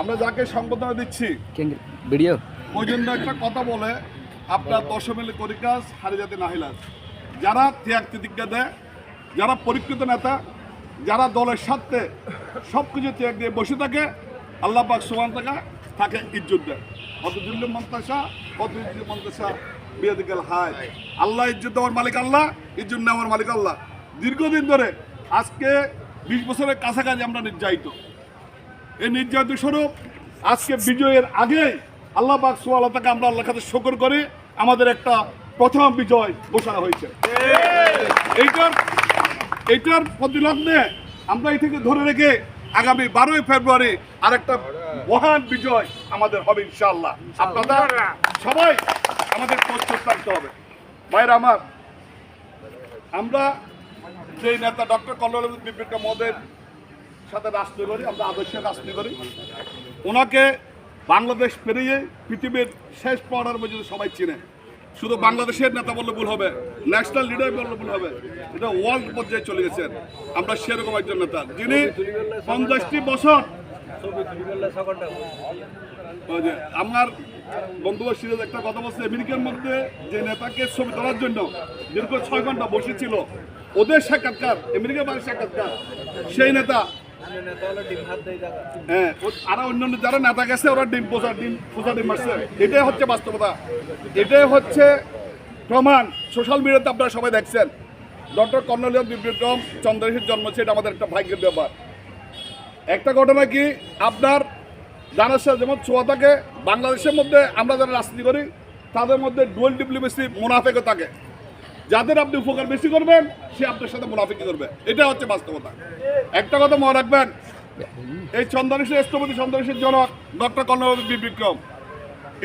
আমরা যাকে সম্বোধনা দিচ্ছি ভিডিও ওই জন্য একটা কথা বলে আপনার দশমিল করিকাজ হারি জাতি নাহিলাস যারা ত্যাগ প্রতিজ্ঞা দেয় যারা পরীক্ষিত নেতা যারা দলের স্বার্থে সব কিছু ত্যাগ দিয়ে বসে থাকে আল্লাহ পাক সোহান থাকা তাকে ইজ্জত দেয় অত দিল্লি মন্তাসা অত দিল্লি মন্তাসা বিয়াদিকাল হায়। আল্লাহ ইজ্জত দেওয়ার মালিক আল্লাহ ইজ্জত নেওয়ার মালিক আল্লাহ। দীর্ঘদিন ধরে আজকে বিশ বছরের কাছাকাছি আমরা নির্যাতিত। এই নির্যাতিত স্বরূপ আজকে বিজয়ের আগে আল্লাহ পাক তাকে আমরা আল্লাহ কাছে শকর করি, আমাদের একটা প্রথম বিজয় ঘোষণা হয়েছে। এইটার এইটার প্রতিলগ্নে আমরা এই থেকে ধরে রেখে আগামী বারোই ফেব্রুয়ারি আরেকটা মহান বিজয় আমাদের হবে ইনশাআল্লাহ। আপনারা সবাই আমাদের প্রস্তুত থাকতে হবে। ভাইরা আমার, আমরা যে নেতা ডক্টর কল্যাণ বিপিকা মদের সাথে রাজনীতি করি, আমরা আদর্শের রাজনীতি করি। ওনাকে বাংলাদেশ পেরিয়ে পৃথিবীর শেষ পড়ার পর্যন্ত সবাই চিনে। শুধু বাংলাদেশের নেতা বললে ভুল হবে ন্যাশনাল লিডার বললে ভুল হবে। এটা ওয়ার্ল্ড পর্যায়ে চলে গেছেন আমরা সেরকম একজন নেতা, যিনি পঞ্চাশটি বছর আমার বন্ধু সিরাজ একটা কথা বলছে, আমেরিকার মধ্যে যে নেতাকে ছবি তোলার জন্য দীর্ঘ ছয় ঘণ্টা বসেছিল, ওদের সাক্ষাৎকার, আমেরিকার বাইরের সাক্ষাৎকার, সেই নেতা হ্যাঁ অন্যান্য যারা নেতা গেছে, ওরা ডিম ডিম ডিম এটাই হচ্ছে বাস্তবতা। এটাই হচ্ছে প্রমাণ। সোশ্যাল মিডিয়াতে আপনারা সবাই দেখছেন। ডক্টর আমাদের একটা ব্যাপার। একটা ঘটনা কি? আপনার জানার যেমন ছোঁয়া থাকে বাংলাদেশের মধ্যে আমরা যারা রাজনীতি করি, তাদের মধ্যে ডুয়েল ডিপ্লোমেসি মুনাফেকও থাকে। যাদের আপনি উপকার বেশি করবেন, সে আপনার সাথে মুনাফিকি করবে। এটা হচ্ছে বাস্তবতা। একটা কথা মনে রাখবেন, এই চন্দ্রেশের স্থপতি চন্দ্রেশের জনক, ডক্টর কর্ণল বিক্রম,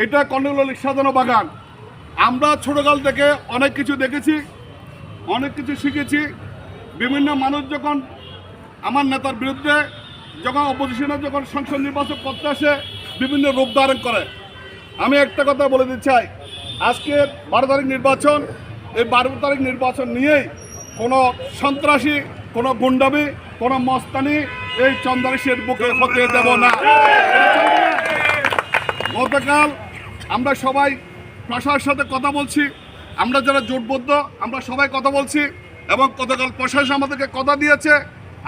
এটা কর্ণল সাজানো বাগান। আমরা ছোটকাল থেকে অনেক কিছু দেখেছি, অনেক কিছু শিখেছি। বিভিন্ন মানুষ যখন আমার নেতার বিরুদ্ধে, যখন অপোজিশনের যখন সংসদ নির্বাচন করতে আসে, বিভিন্ন রূপ ধারণ করে। আমি একটা কথা বলে দিতে চাই আজকে বারো তারিখ নির্বাচন এই বারো তারিখ নির্বাচন নিয়েই কোনো সন্ত্রাসী, কোনো গুন্ডামি, কোনো মস্তানি এই চন্দ্রেশের বুকে হতে দেব না। গতকাল আমরা সবাই প্রশাসনের সাথে কথা বলছি, আমরা যারা জোটবদ্ধ, আমরা সবাই কথা বলছি এবং গতকাল প্রশাসন আমাদেরকে কথা দিয়েছে।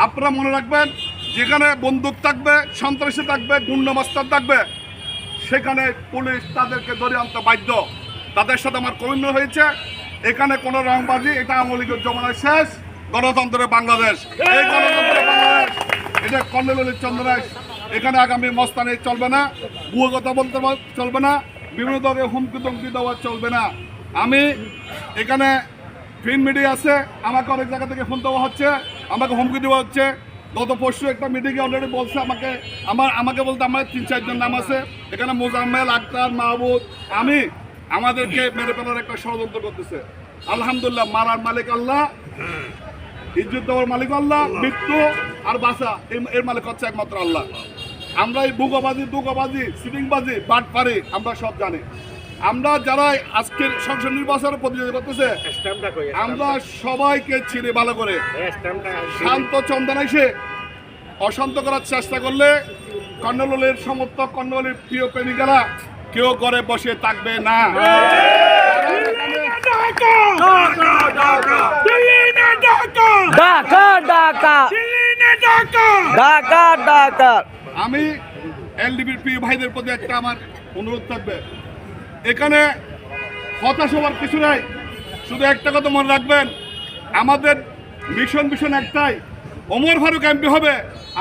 আপনারা মনে রাখবেন, যেখানে বন্দুক থাকবে, সন্ত্রাসী থাকবে গুন্ডমাস্তার থাকবে, সেখানে পুলিশ তাদেরকে ধরে আনতে বাধ্য। তাদের সাথে আমার কমিন্য হয়েছে। এখানে কোনো রংবাজি, এটা আওয়ামী লীগের জমানায় শেষ। গণতন্ত্রের বাংলাদেশ। এই বাংলাদেশ। এটা কর্নেল চন্দ্রাস এখানে আগামী মস্তানি চলবে না, ভুয়ো কথা বলতে চলবে না, বিভিন্ন দলের হুমকি তমকি দেওয়া চলবে না। আমি এখানে প্রিন্ট মিডিয়া আছে, আমাকে অনেক জায়গা থেকে ফোন দেওয়া হচ্ছে, আমাকে হুমকি দেওয়া হচ্ছে। গত পরশু একটা মিটিংয়ে অলরেডি বলছে আমাকে, আমার, আমাকে বলতে আমার তিন চারজন নাম আছে। এখানে মোজাম্মেল, আক্তার মাহবুদ আমি আমাদেরকে মেরে ফেলার একটা ষড়যন্ত্র করতেছে। আলহামদুলিল্লাহ মারার মালিক আল্লাহ ইজ্জত দেওয়ার মালিক আল্লাহ মৃত্যু আর বাসা এর- মালিক হচ্ছে একমাত্র আল্লাহ। আমরা এই বুকাবাজি দুকাবাজি সিটিংবাজি বাট পারি আমরা সব জানি। আমরা যারা আজকের সংসদ নির্বাচনের প্রতিযোগিতা করতেছে আমরা সবাইকে ছিঁড়ে ভালো করে। শান্ত চন্দন এসে অশান্ত করার চেষ্টা করলে কর্ণলের সমর্থক কর্ণলের প্রিয় প্রেমিকারা কেউ ঘরে বসে থাকবে না। আমি এলডিবির প্রিয় ভাইদের প্রতি একটা আমার অনুরোধ থাকবে। এখানে হতাশ হওয়ার কিছু নাই শুধু একটা কথা মনে রাখবেন আমাদের মিশন মিশন একটাই। ওমর ফারুক এমপি হবে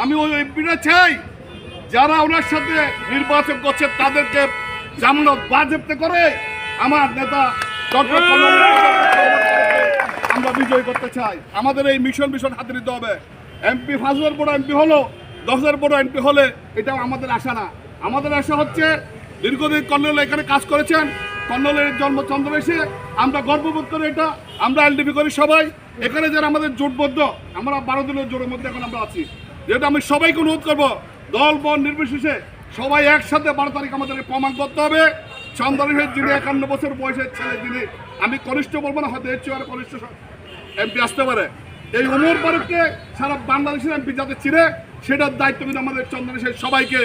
আমি ওই এমপিটা চাই যারা ওনার সাথে নির্বাচন করছে তাদেরকে জামানত বাজেপ্তে করে আমার নেতা ডক্টর আমরা বিজয় করতে চাই। আমাদের এই মিশন মিশন হাতে নিতে হবে। এমপি পাঁচ হাজার বড় এমপি হলো দশ হাজার বড় এমপি হলে এটাও আমাদের আশা না। আমাদের আশা হচ্ছে দীর্ঘদিন কর্নেল এখানে কাজ করেছেন কর্নেলের জন্ম চন্দ্র চন্দ্রবেশে আমরা গর্ববোধ করি এটা আমরা এলডিপি করি সবাই। এখানে যারা আমাদের জোটবদ্ধ আমরা বারো দিনের জোটের মধ্যে এখন আমরা আছি। যেহেতু আমি সবাইকে অনুরোধ করব দল বন নির্বিশেষে সবাই একসাথে বারো তারিখ আমাদের প্রমাণ করতে হবে। চন্দ্রনীহের যিনি একান্ন বছর বয়সের ছেলে যিনি আমি কনিষ্ঠ বলব না হয়তো এর চেয়ে কনিষ্ঠ এমপি আসতে পারে। এই অমর ফারুককে সারা বাংলাদেশের এমপি যাতে চিরে সেটার দায়িত্ব কিন্তু আমাদের চন্দ্রনীশের সবাইকে